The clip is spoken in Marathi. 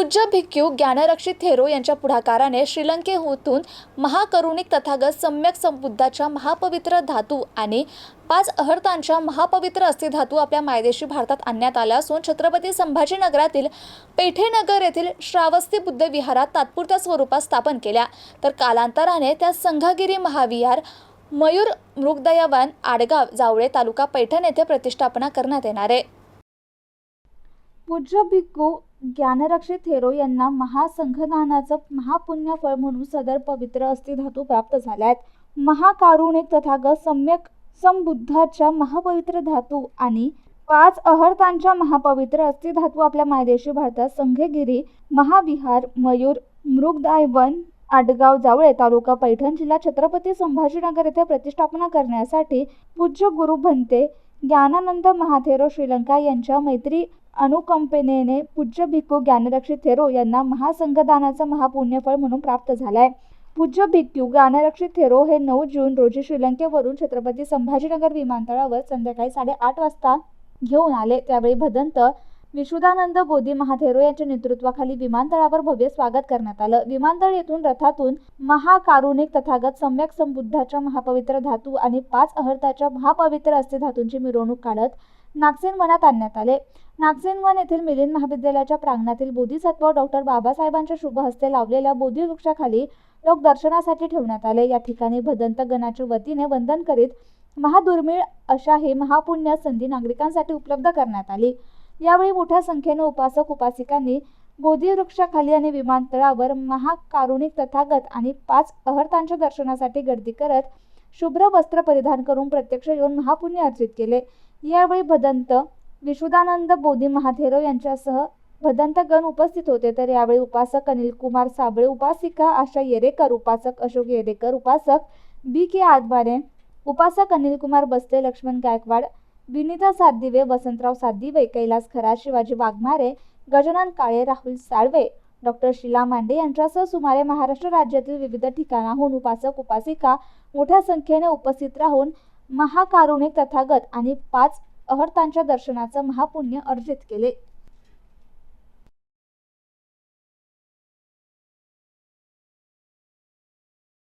पूज्य भिक्खू ज्ञानरक्षित थेरो यांच्या पुढाकाराने श्रीलंकेहून महाकरुणिक तथागत सम्यक संबुद्धाच्या महापवित्र धातू आणि पाच अहर्तांच्या महापवित्र अस्थिधातू आपल्या मायदेशी भारतात आणण्यात आल्या असून छत्रपती संभाजीनगरातील पेठेनगर येथील श्रावस्ती बुद्ध विहारात तात्पुरत्या स्वरूपात स्थापन केल्या. तर कालांतराने त्या संघगिरी महाविहार मयूर मृगदयावन आडगाव जावळे तालुका पैठण येथे प्रतिष्ठापना करण्यात येणार आहे. पूज्य भिक्खू ज्ञानरक्षी थेरो यांना महासंघदानाचं महापुण्य फळ म्हणून सदर पवित्र अस्थिधातू प्राप्त झाल्या आहेत महाकारुणिक तथागत सम्यक संबुद्धाच्या महापवित्र धातू आणि पाच अहर्तांच्या महापवित्र अस्थिधातू आपल्या मायदेशी भारतात संघगिरी महाविहार मयूर मृगदायवन आडगाव जावळे तालुका पैठण जिल्हा छत्रपती संभाजीनगर येथे प्रतिष्ठापना करण्यासाठी पूज्य गुरु भंते ज्ञानानंद महाथेरो श्रीलंका यांच्या मैत्री अनुकंपनेने पूज्य भिक्खू ज्ञानरक्षित थेरो यांना महासंघदानाचं महापुण्यफळ म्हणून प्राप्त झालंय. पूज्य भिक्खू ज्ञानरक्षित थेरो हे नऊ जून रोजी श्रीलंकेवरून छत्रपती संभाजीनगर विमानतळावर संध्याकाळी साडेआठ वाजता घेऊन आले. त्यावेळी भदंत विशुदानंद बोधी महाथेरो यांच्या नेतृत्वाखाली विमानतळावर भव्य स्वागत करण्यात आलं. विमानतळ येथून रथातून महाकारुणिक तथागत सम्यक संबुद्धाच्या महापवित्र धातू आणि पाच अहर्ताच्या महापवित्र अस्थिधातूंची मिरवणूक काढत नागसेन वनात आणण्यात आले. नागसेन वन येथील मिलिंद महाविद्यालयाच्या प्रांगणातील बोधिसत्व डॉक्टर बाबासाहेबांच्या शुभ हस्ते लावलेल्या बोधी वृक्षाखाली लोक दर्शनासाठी ठेवण्यात आले. या ठिकाणी भदंत गणाच्या वतीने वंदन करीत महादुर्मिळ अशा हे महापुण्य संधी नागरिकांसाठी उपलब्ध करण्यात आली. यावेळी मोठ्या संख्येने उपासक उपासिकांनी बोधी वृक्षाखाली आणि विमानतळावर महाकारुणिक तथागत आणि पाच अहर्तांच्या दर्शनासाठी गर्दी करत शुभ्र वस्त्र परिधान करून प्रत्यक्ष येऊन महापुण्य अर्जित केले. यावेळी भदंत विशुदानंद बोधी महाथेरो यांच्यासह भदंतगण उपस्थित होते. तर यावेळी उपासक अनिल कुमार साबळे उपासिका आशा येरेकर उपासक अशोक येरेकर उपासक बी के आदवारे उपासक अनिल कुमार बसले लक्ष्मण गायकवाड विनिता सातदिवे वसंतराव सातदिवे कैलास खरा शिवाजी वाघमारे गजानन काळे राहुल साळवे डॉक्टर शीला मांडे यांच्यासह सुमारे महाराष्ट्र राज्यातील विविध ठिकाणाहून उपासक उपासिका मोठ्या संख्येने उपस्थित राहून महाकारुणिक तथागत आणि पाच अहर्तांच्या दर्शनाचं महापुण्य अर्जित केले.